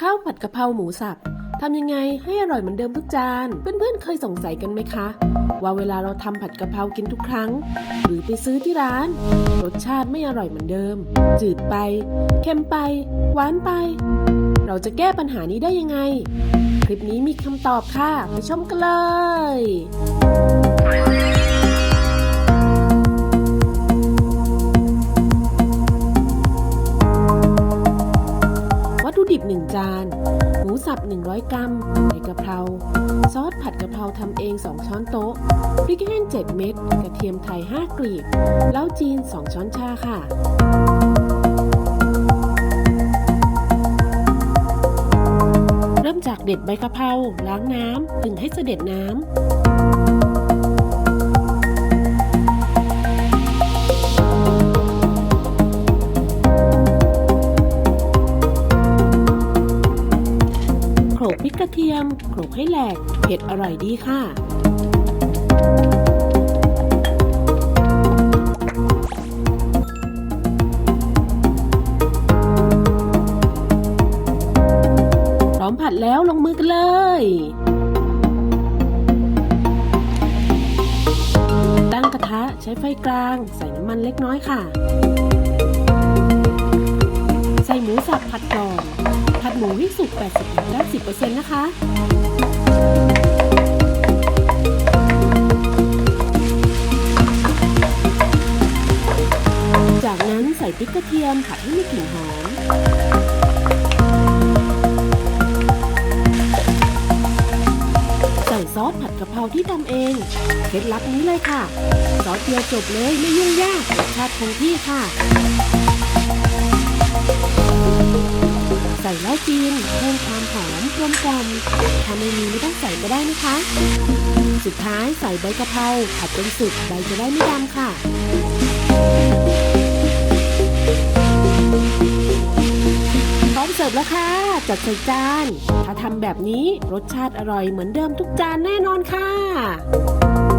ข้าวผัดกะเพราหมูสับทำยังไงให้อร่อยเหมือนเดิมทุกจาน เพื่อนๆ เคยสงสัยกันไหมคะ ว่าเวลาเราทำผัดกะเพรากินทุกครั้ง หรือไปซื้อที่ร้าน รสชาติไม่อร่อยเหมือนเดิม จืดไปเค็มไป หวานไป เราจะแก้ปัญหานี้ได้ยังไง คลิปนี้มีคำตอบค่ะ ไปชมกันเลย หมูสับ 100 กรัมใบกะเพรา ซอสผัดกะเพราทำเอง 2 ช้อนโต๊ะ พริกแห้ง 7 เม็ด กระเทียมไทย 5 กลีบเหล้าจีน 2 ช้อนชาค่ะเริ่มจากเด็ดใบกะเพราล้างน้ำถึงให้เสด็จน้ำ ลกพริกกระเทียมโขลกให้แหลก เผ็ดอร่อยดีค่ะ พร้อมผัดแล้วลงมือกันเลยตั้งกระทะใช้ไฟกลาง ใส่น้ำมันเล็กน้อยค่ะ ใส่หมูสับผัดก่อนผัดหมูให้สุก 80-90%นะคะจากนั้นใส่พริกกระเทียมผัดให้มีกลิ่นหอม ใส่ซอสผัดกะเพราที่ทำเอง เคล็ดลับนี้เลยค่ะ ซอสเดียวจบเลยไม่ยุ่งยากรสชาติคงที่ค่ะาจีนเพิ่มความหอมกลมกล่อมถ้าไม่มีไม่ต้องใส่ก็ได้นะคะ สุดท้ายใส่ใบกะเพราผัดจนสุกใบจะได้ไม่ดำค่ะพร้อมเสิร์ฟแล้วค่ะ จัดใส่จาน ถ้าทำแบบนี้รสชาติอร่อยเหมือนเดิมทุกจานแน่นอนค่ะ